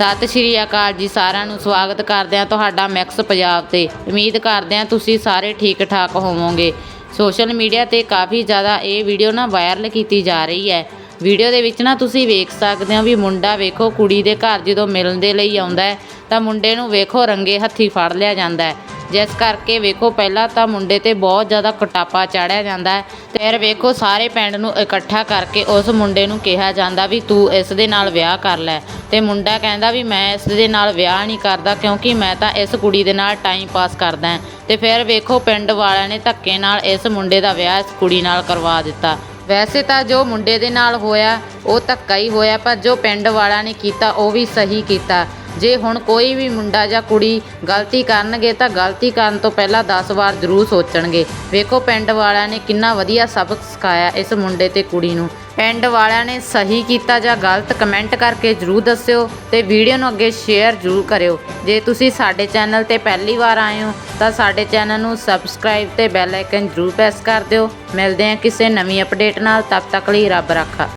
ਸਤਿ ਸ਼੍ਰੀ ਅਕਾਲ ਜੀ ਸਾਰਿਆਂ ਨੂੰ ਸਵਾਗਤ ਕਰਦੇ ਹਾਂ ਤੁਹਾਡਾ ਮੈਕਸ ਪੰਜਾਬ ਤੇ। ਉਮੀਦ ਕਰਦੇ ਹਾਂ ਤੁਸੀਂ ਸਾਰੇ ਠੀਕ ਠਾਕ ਹੋਵੋਗੇ। ਸੋਸ਼ਲ ਮੀਡੀਆ ਤੇ ਕਾਫੀ ਜ਼ਿਆਦਾ ਇਹ ਵੀਡੀਓ ਨਾ ਵਾਇਰਲ ਕੀਤੀ ਜਾ ਰਹੀ ਹੈ। ਵੀਡੀਓ ਦੇ ਵਿੱਚ ਨਾ ਤੁਸੀਂ ਵੇਖ ਸਕਦੇ ਹੋ ਵੀ ਮੁੰਡਾ ਵੇਖੋ ਕੁੜੀ ਦੇ ਘਰ ਜਦੋਂ ਮਿਲਣ ਦੇ ਲਈ ਆਉਂਦਾ ਹੈ ਤਾਂ ਮੁੰਡੇ ਨੂੰ ਵੇਖੋ ਰੰਗੇ ਹੱਥੀ ਫੜ ਲਿਆ ਜਾਂਦਾ ਹੈ। ਜਿਸ ਕਰਕੇ ਵੇਖੋ ਪਹਿਲਾਂ ਤਾਂ ਮੁੰਡੇ ਤੇ ਬਹੁਤ ਜ਼ਿਆਦਾ ਕਟਾਪਾ ਚਾੜਿਆ ਜਾਂਦਾ ਹੈ। ਫਿਰ ਵੇਖੋ ਸਾਰੇ ਪਿੰਡ ਨੂੰ ਇਕੱਠਾ ਕਰਕੇ ਉਸ ਮੁੰਡੇ ਨੂੰ ਕਿਹਾ ਜਾਂਦਾ ਵੀ ਤੂੰ ਇਸ ਦੇ ਨਾਲ ਵਿਆਹ ਕਰ ਲੈ। ਤੇ ਮੁੰਡਾ ਕਹਿੰਦਾ ਵੀ ਮੈਂ ਇਸ ਦੇ ਨਾਲ ਵਿਆਹ ਨਹੀਂ ਕਰਦਾ ਕਿਉਂਕਿ ਮੈਂ ਤਾਂ ਇਸ ਕੁੜੀ ਦੇ ਨਾਲ ਟਾਈਮ ਪਾਸ ਕਰਦਾ ਹਾਂ। ਤੇ ਫਿਰ ਵੇਖੋ ਪਿੰਡ ਵਾਲਿਆਂ ਨੇ ਧੱਕੇ ਨਾਲ ਇਸ ਮੁੰਡੇ ਦਾ ਵਿਆਹ ਇਸ ਕੁੜੀ ਨਾਲ ਕਰਵਾ ਦਿੱਤਾ। ਵੈਸੇ ਤਾਂ ਜੋ ਮੁੰਡੇ ਦੇ ਨਾਲ ਹੋਇਆ, ਉਹ ਧੱਕਾ ਹੀ ਹੋਇਆ, ਪਰ ਜੋ ਪਿੰਡ ਵਾਲਿਆਂ ਨੇ ਕੀਤਾ, ਉਹ ਵੀ ਸਹੀ ਕੀਤਾ। ਜੇ ਹੁਣ ਕੋਈ ਵੀ ਮੁੰਡਾ ਜਾਂ ਕੁੜੀ ਗਲਤੀ ਕਰਨਗੇ, ਤਾਂ ਗਲਤੀ ਕਰਨ ਤੋਂ ਪਹਿਲਾਂ 10 ਵਾਰ ਜ਼ਰੂਰ ਸੋਚਣਗੇ। ਵੇਖੋ ਪਿੰਡ ਵਾਲਿਆਂ ਨੇ ਕਿੰਨਾ ਵਧੀਆ ਸਬਕ ਸਿਖਾਇਆ ਇਸ ਮੁੰਡੇ ਤੇ ਕੁੜੀ ਨੂੰ। ਪਿੰਡ ਵਾਲਿਆਂ ਨੇ ਸਹੀ ਕੀਤਾ ਜਾਂ ਗਲਤ ਕਮੈਂਟ ਕਰਕੇ ਜ਼ਰੂਰ ਦੱਸਿਓ ਤੇ ਵੀਡੀਓ ਨੂੰ ਅੱਗੇ ਸ਼ੇਅਰ ਜ਼ਰੂਰ ਕਰਿਓ। ਜੇ ਤੁਸੀਂ ਸਾਡੇ ਚੈਨਲ ਤੇ ਪਹਿਲੀ ਵਾਰ ਆਏ ਹੋ, ਤਾਂ ਸਾਡੇ ਚੈਨਲ ਨੂੰ ਸਬਸਕ੍ਰਾਈਬ ਤੇ ਬੈਲ ਆਈਕਨ ਜ਼ਰੂਰ ਪ੍ਰੈਸ ਕਰ ਦਿਓ। ਮਿਲਦੇ ਹਾਂ ਕਿਸੇ ਨਵੀਂ ਅਪਡੇਟ ਨਾਲ, ਤਦ ਤੱਕ ਲਈ ਰੱਬ ਰਾਖਾ।